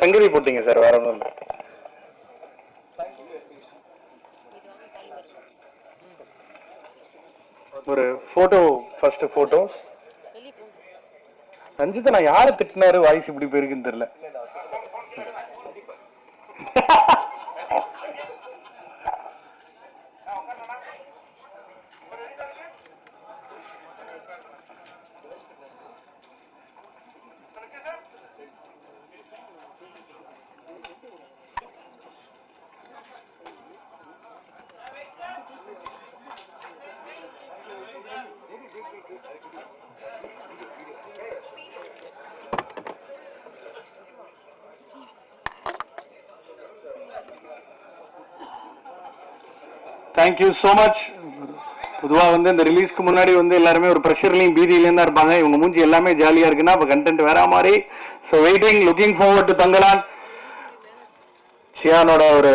சங்கதி போட்டீங்க சார் வேற ஒன்றும் இல்லை. ஒரு போட்டோ ஃபர்ஸ்ட் போட்டோஸ் ரஞ்சித் நான் யாரை திட்டினாரு வாய்ஸ் இப்படி போயிருக்குன்னு தெரியல. தேங்க்யூ ஸோ மச் பொதுவாக வந்து இந்த ரிலீஸ்க்கு முன்னாடி வந்து எல்லாருமே ஒரு ப்ரெஷர்லையும் பீதியிலையும் தான் இருப்பாங்க. இவங்க மூஞ்சி எல்லாமே ஜாலியாக இருக்குன்னா இப்போ கண்டென்ட் வேற மாதிரி. So waiting looking forward to Thangalaan. சியானோட ஒரு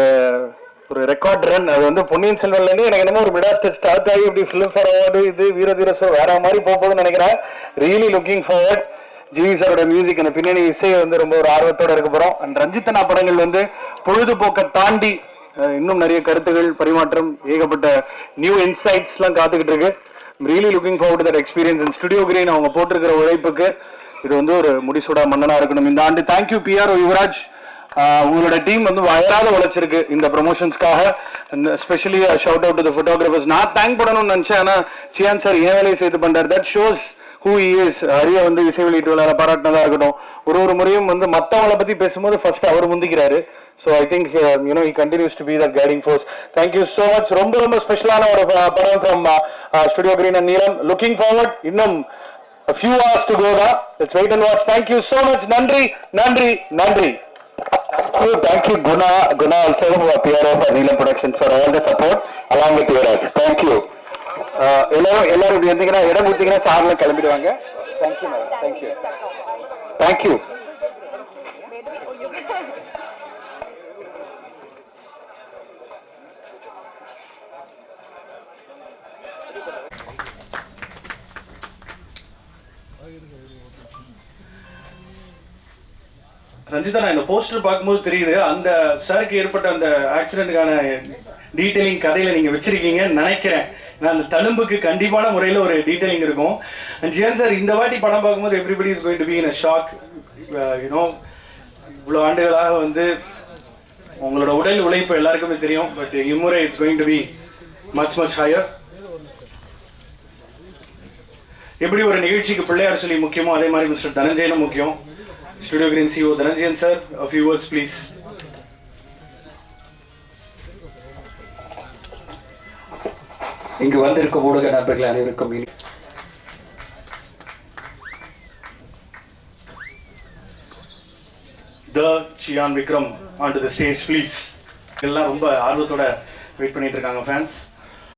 ஒரு ரெக்கார்ட் ரன் அது வந்து பொன்னியின் செல்வன்லேருந்து எனக்கு என்னமோ ஒரு மிடா ஸ்டார்ட் ஆகி இப்படி ஃபிலிம் ஃபேர் அவார்டு இது வீரதீரசோ வேற மாதிரி போக போகுதுன்னு நினைக்கிறேன். ரியலி லுக்கிங் ஃபார்வர்ட் ஜிவி சாரோட மியூசிக் அந்த பின்னணி இசை வந்து ரொம்ப ஒரு ஆர்வத்தோட இருக்க போகிறோம் அண்ட் ரஞ்சித்தனா படங்கள் வந்து பொழுதுபோக்கை தாண்டி இன்னும் நிறைய கருத்துகள் பரிமாற்றம் ஏகப்பட்ட நியூ இன்சைட்ஸ்லாம் காத்துக்கிட்டு இருக்கு. Really looking forward that experience in Studio Green அவங்க போட்டிருக்கிற உழைப்புக்கு இது வந்து ஒரு முடிசூடா மன்னனா இருக்கணும். இந்த ஆண்டு தேங்க்யூ பிஆர் யுவராஜ் உங்களோட டீம் வந்து வயராத உழைச்சிருக்கு இந்த ப்ரொமோஷன்ஸ்க்காக specially shout out to photographers நான் தேங்க் பண்ணணும்னு நினைச்சேன். ஆனால் சியான் சார் ஏன் வேலையை சேர்த்து பண்றாரு? தட் ஷோஸ் ஹூ இஸ் ஹரிய வந்து இசை வெளியீட்டு விழால பாராட்டினதாக இருக்கட்டும். ஒரு ஒரு முறையும் வந்து மற்றவங்களை பற்றி பேசும்போது ஃபர்ஸ்ட் அவர் முந்திக்கிறாரு. So I think you know he continues to be that guiding force thank you so much ரொம்ப ரொம்ப ஸ்பெஷலான ஒரு uh, படம் from Studio Green and Neelam looking forward இன்னும் a few hours to go தான் let's wait and watch. Thank you so much. நன்றி நன்றி நன்றி. Thank you, thank you, Guna, Guna also, who are PR of Neelam Productions for all the support, along with Yuvraj. Thank you. எல்லாரும் எல்லாரும் இப்படி இருந்தீங்கன்னா இடம் கொடுத்தீங்கன்னா சார்ல கிளம்பிடுவாங்க. Thank you madam thank you thank you Ranjitha நான் இந்த போஸ்டர் பார்க்கும்போது தெரியுது அந்த சாருக்கு ஏற்பட்ட அந்த ஆக்சிடென்ட்டுக்கான டீட்டெயிலிங் கதையில நீங்க வச்சிருக்கீங்கன்னு நினைக்கிறேன். நான் அந்த தழும்புக்கு கண்டிப்பான முறையில் ஒரு டீட்டெயிலிங் இருக்கும். அண்ட் ஜியன் சார் இந்த வாட்டி படம் பார்க்கும்போது everybody is going to be in a shock you know இவ்வளோ ஆண்டுகளாக வந்து உங்களோட உடல் உழைப்பு எல்லாருக்குமே தெரியும். பட் இம்முறை it's going to be much much higher எப்படி ஒரு நிகழ்ச்சிக்கு பிள்ளையார் சொல்லி முக்கியமோ அதே மாதிரி மிஸ்டர் தனஞ்சயனும் முக்கியம். Studio Green CEO Dhananjayan sir a few words please இங்கு வந்திருக்கும் ஊடக நண்பர்கள் அனைவருக்கும் the Chiyaan Vikram on to the stage please எல்லாம் ரொம்ப ஆர்வத்தோட வெயிட் பண்ணிட்டு இருக்காங்க ஃபேன்ஸ்